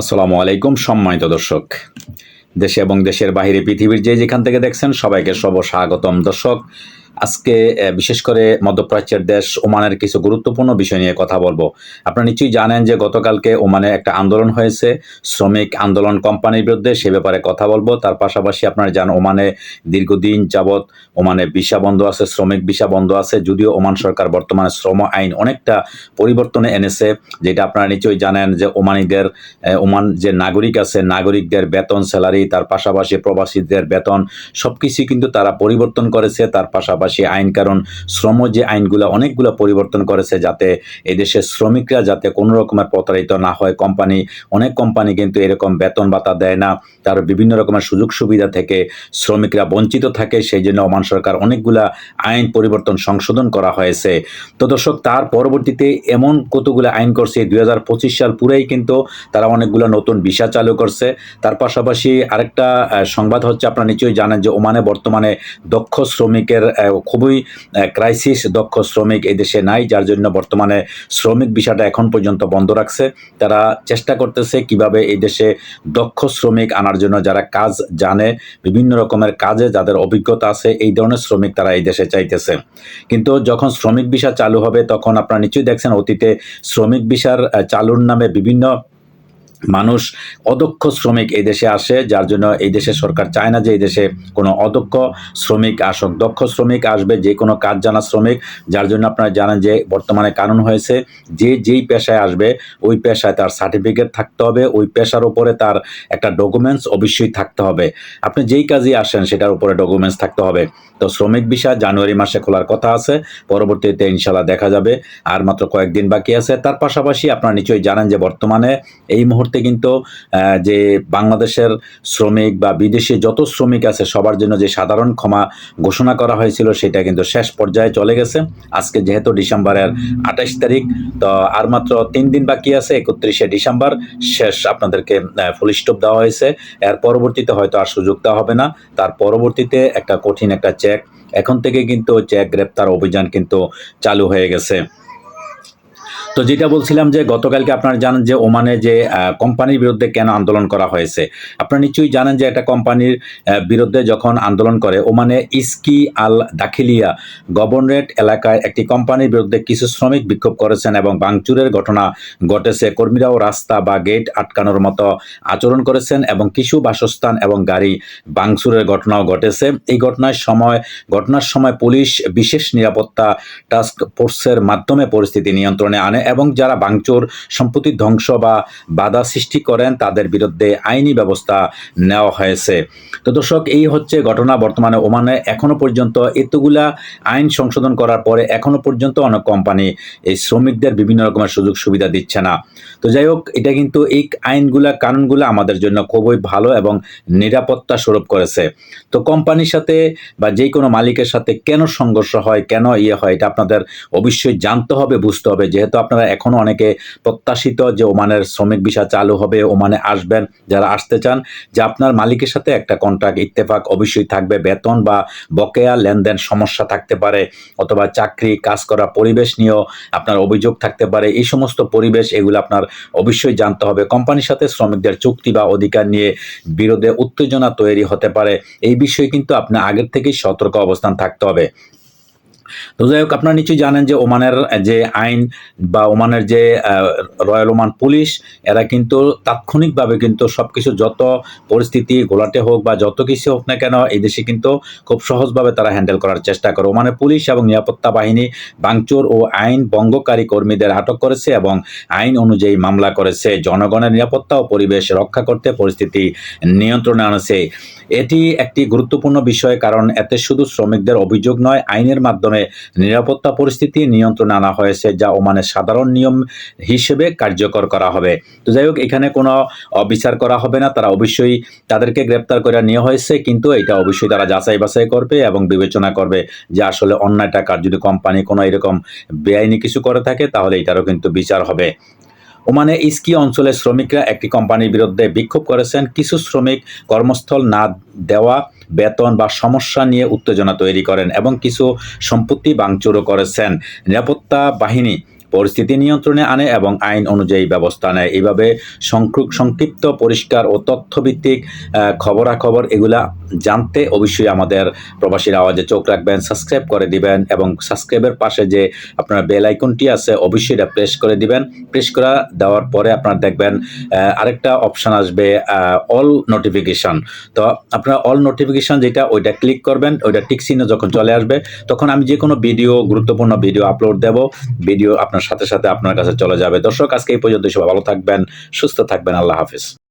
আসসালামু আলাইকুম, সম্মানিত দর্শক। দেশে এবং দেশের বাহিরে পৃথিবীর যে যেখান থেকে দেখছেন সবাইকে সব স্বাগতম। দর্শক আজকে বিশেষ করে মধ্যপ্রাচ্যের দেশ ওমানের কিছু গুরুত্বপূর্ণ বিষয় নিয়ে কথা বলব। আপনারা নিশ্চয়ই জানেন যে গতকালকে ওমানে একটা আন্দোলন হয়েছে, শ্রমিক আন্দোলন কোম্পানির বিরুদ্ধে সে ব্যাপারে কথা বলব। তার পাশাপাশি আপনারা জানেন ওমানে দীর্ঘদিন যাবৎ ওমানে ভিসা বন্ধ আছে, শ্রমিক ভিসা বন্ধ আছে, যদিও ওমান সরকার বর্তমানে শ্রম আইন অনেকটা পরিবর্তনে এনেছে, যেটা আপনারা নিশ্চয়ই জানেন যে ওমানিদের ওমান যে নাগরিক আছে, নাগরিকদের বেতন, স্যালারি, তার পাশাপাশি প্রবাসীদের বেতন সব কিছুই কিন্তু তারা পরিবর্তন করেছে। তার পাশাপাশি আইন, কারণ শ্রম যে আইনগুলো অনেকগুলো পরিবর্তন করেছে যাতে এদেশের শ্রমিকরা যাতে কোনো রকমের প্রতারিত না হয়। কোম্পানি, অনেক কোম্পানি কিন্তু এরকম বেতন ভাতা দেয় না। তার বিভিন্ন রকমের সুযোগ সুবিধা থেকে শ্রমিকরা বঞ্চিত থাকে। সেই জন্য ওমান সরকার অনেকগুলা আইন পরিবর্তন সংশোধন করা হয়েছে। তো দর্শক, তার পরবর্তীতে এমন কতগুলো আইন করছে দু হাজার পঁচিশ সাল পুরাই কিন্তু তারা অনেকগুলো নতুন ভিসা চালু করছে। তার পাশাপাশি আরেকটা সংবাদ হচ্ছে, আপনারা নিশ্চয়ই জানেন যে ওমানে বর্তমানে দক্ষ শ্রমিকের খুবই ক্রাইসিস দক্ষ শ্রমিক এই দেশে নাই, যার জন্য বর্তমানে শ্রমিক বিষয়টা এখন পর্যন্ত বন্ধ রাখছে। তারা চেষ্টা করতেছে কীভাবে এই দেশে দক্ষ শ্রমিক আনার জন্য যারা কাজ জানে, বিভিন্ন রকমের কাজে যাদের অভিজ্ঞতা আছে, এই ধরনের শ্রমিক তারা এই দেশে চাইতেছে। কিন্তু যখন শ্রমিক ভিসা চালু হবে, তখন আপনারা নিশ্চয়ই দেখছেন অতীতে শ্রমিক ভিসার চালুর নামে বিভিন্ন মানুষ অদক্ষ শ্রমিক এই দেশে আসে, যার জন্য এই দেশের সরকার চায় না যে এই দেশে কোনো অদক্ষ শ্রমিক আসুক। দক্ষ শ্রমিক আসবে, যে কোনো কাজ জানা শ্রমিক, যার জন্য আপনারা জানেন যে বর্তমানে কানুন হয়েছে, যে যেই পেশায় আসবে, ওই পেশায় তার সার্টিফিকেট থাকতে হবে, ওই পেশার উপরে তার একটা ডকুমেন্টস অবশ্যই থাকতে হবে। আপনি যেই কাজে আসেন, সেটার উপরে ডকুমেন্টস থাকতে হবে। তো শ্রমিক বিষয় জানুয়ারি মাসে খোলার কথা আছে, পরবর্তীতে ইনশাল্লাহ দেখা যাবে। আর মাত্র কয়েকদিন বাকি আছে, তার পাশাপাশি আপনারা নিশ্চয়ই জানেন যে বর্তমানে এই মুহূর্তে কিন্তু আহ, যে বাংলাদেশের শ্রমিক বা বিদেশি যত শ্রমিক আছে সবার জন্য যে সাধারণ ক্ষমা ঘোষণা করা হয়েছিল সেটা কিন্তু শেষ পর্যায়ে চলে গেছে। আজকে যেহেতু ডিসেম্বরের আঠাশ তারিখ তো আর মাত্র তিন দিন বাকি আছে একত্রিশে ডিসেম্বর শেষ আপনাদেরকে ফুল স্টপ দেওয়া হয়েছে। এর পরবর্তীতে হয়তো আর সুযোগ দেওয়া হবে না। তার পরবর্তীতে একটা কঠিন একটা চেক এখন থেকে কিন্তু চেক গ্রেপ্তার অভিযান কিন্তু চালু হয়ে গেছে। তো যেটা বলছিলাম যে গতকালকে আপনারা জানেন যে ওমানে যে কোম্পানির বিরুদ্ধে কেন আন্দোলন করা হয়েছে। আপনারা নিশ্চয়ই জানেন যে একটা কোম্পানির বিরুদ্ধে যখন আন্দোলন করে, ওমানে ইস্কি আল দাখিলিয়া গভর্নরেট এলাকায় একটি কোম্পানির বিরুদ্ধে কিছু শ্রমিক বিক্ষোভ করেছেন এবং বাংচুরের ঘটনা ঘটেছে। কর্মীরাও রাস্তা বা গেট আটকানোর মতো আচরণ করেছেন এবং কিছু বাসস্থান এবং গাড়ি বাংচুরের ঘটনাও ঘটেছে। এই ঘটনার সময় ঘটনার সময় পুলিশ বিশেষ নিরাপত্তা টাস্ক ফোর্সের মাধ্যমে পরিস্থিতি নিয়ন্ত্রণে আনে। এবং যারা ভাঙচুর, সম্পত্তি ধ্বংস বা বাধা সৃষ্টি করেন, তাদের বিরুদ্ধে আইনি ব্যবস্থা নেওয়া হয়েছে। তো দর্শক, এই হচ্ছে ঘটনা বর্তমানে ওমানে। এখনও পর্যন্ত এতগুলা আইন সংশোধন করার পরে এখনও পর্যন্ত অনেক কোম্পানি এই শ্রমিকদের বিভিন্ন রকমের সুযোগ সুবিধা দিচ্ছে না। তো যাই হোক, এটা কিন্তু এই আইনগুলা, কানুনগুলো আমাদের জন্য খুবই ভালো এবং নিরাপত্তা স্বরূপ করেছে। তো কোম্পানির সাথে বা যে কোনো মালিকের সাথে কেন সংঘর্ষ হয়, কেন ইয়ে হয়, এটা আপনাদের অবশ্যই জানতে হবে, বুঝতে হবে। যেহেতু আপনারা এখনও অনেকে প্রত্যাশিত যে ওমানের শ্রমিক ভিসা চালু হবে, ওমানে আসবেন, যারা আসতে চান, যে আপনার মালিকের সাথে একটা কন্ট্রাক্ট ইত্তেফাক অবশ্যই থাকবে, বেতন বা বকেয়া লেনদেন সমস্যা থাকতে পারে, অথবা চাকরি, কাজ করা, পরিবেশ নিয়েও আপনার অভিযোগ থাকতে পারে, এই সমস্ত পরিবেশ এগুলো আপনার অবশ্যই জানতে হবে। কোম্পানির সাথে শ্রমিকদের চুক্তি বা অধিকার নিয়ে বিরোধে উত্তেজনা তৈরি হতে পারে, এই বিষয়ে কিন্তু আপনার আগের থেকেই সতর্ক অবস্থান থাকতে হবে। তো যাই হোক, আপনারা নিশ্চয়ই জানেন যে ওমানের, যে আইন বা ওমানের যে রয়্যাল ওমান পুলিশ, এরা কিন্তু তাৎক্ষণিকভাবে কিন্তু সব কিছু যত পরিস্থিতি গোলাটে হোক বা যত কিছু হোক না কেন, এই দেশে কিন্তু খুব সহজভাবে তারা হ্যান্ডেল করার চেষ্টা করে। ওমানের পুলিশ এবং নিরাপত্তা বাহিনী ভাঙচুর ও আইন ভঙ্গকারী কর্মীদের আটক করেছে এবং আইন অনুযায়ী মামলা করেছে। জনগণের নিরাপত্তা ও পরিবেশ রক্ষা করতে পরিস্থিতি নিয়ন্ত্রণে আনেছে। এটি একটি গুরুত্বপূর্ণ বিষয় কারণ এতে শুধু শ্রমিকদের অভিযোগ নয়, আইনের মাধ্যমে নিরাপত্তা পরিস্থিতি নিয়ন্ত্রণে আনা হয়েছে, যা ওমানের সাধারণ নিয়ম হিসেবে কার্যকর করা হবে। তো যাই হোক, এখানে কোনো অবিচার করা হবে না। তারা অবশ্যই তাদেরকে গ্রেপ্তার করে নেওয়া হয়েছে, কিন্তু এটা অবশ্যই তারা যাচাই বাছাই করবে এবং বিবেচনা করবে যে আসলে অন্যায় টাকার যদি কোম্পানি কোনো এরকম বেআইনি কিছু করে থাকে, তাহলে এটারও কিন্তু বিচার হবে। ওমানে ইস্কি অঞ্চলের শ্রমিকরা একটি কোম্পানির বিরুদ্ধে বিক্ষোভ করেছেন। কিছু শ্রমিক কর্মস্থল না দেওয়া বেতন বা সমস্যা নিয়ে উত্তেজনা তৈরি করেন এবং কিছু সম্পত্তি বাংচুরও করেছেন। নিরাপত্তা বাহিনী পরিস্থিতি নিয়ন্ত্রণে আনে এবং আইন অনুযায়ী ব্যবস্থা নেয়। এইভাবে সংক্ষু- সংক্ষিপ্ত পরিষ্কার ও তথ্যভিত্তিক খবরাখবর এগুলা জানতে অবশ্যই আমাদের প্রবাসীর আওয়াজে চোখ রাখবেন, সাবস্ক্রাইব করে দিবেন এবং সাবস্ক্রাইবের পাশে যে আপনার বেল আইকনটি আছে অবশ্যই এটা প্রেস করে দিবেন। প্রেস করা দেওয়ার পরে আপনার দেখবেন আরেকটা অপশন আসবে অল নোটিফিকেশন। তো আপনার অল নোটিফিকেশন যেটা, ওইটা ক্লিক করবেন, ওইটা টিক চিহ্ন যখন চলে আসবে, তখন আমি যে কোনো ভিডিও, গুরুত্বপূর্ণ ভিডিও আপলোড দেব। ভিডিও আপনার সাথে সাথে আপনার কাছে চলে যাবে। দর্শক, আজকে এই পর্যন্ত সবাই ভালো থাকবেন, সুস্থ থাকবেন। আল্লাহ হাফিজ।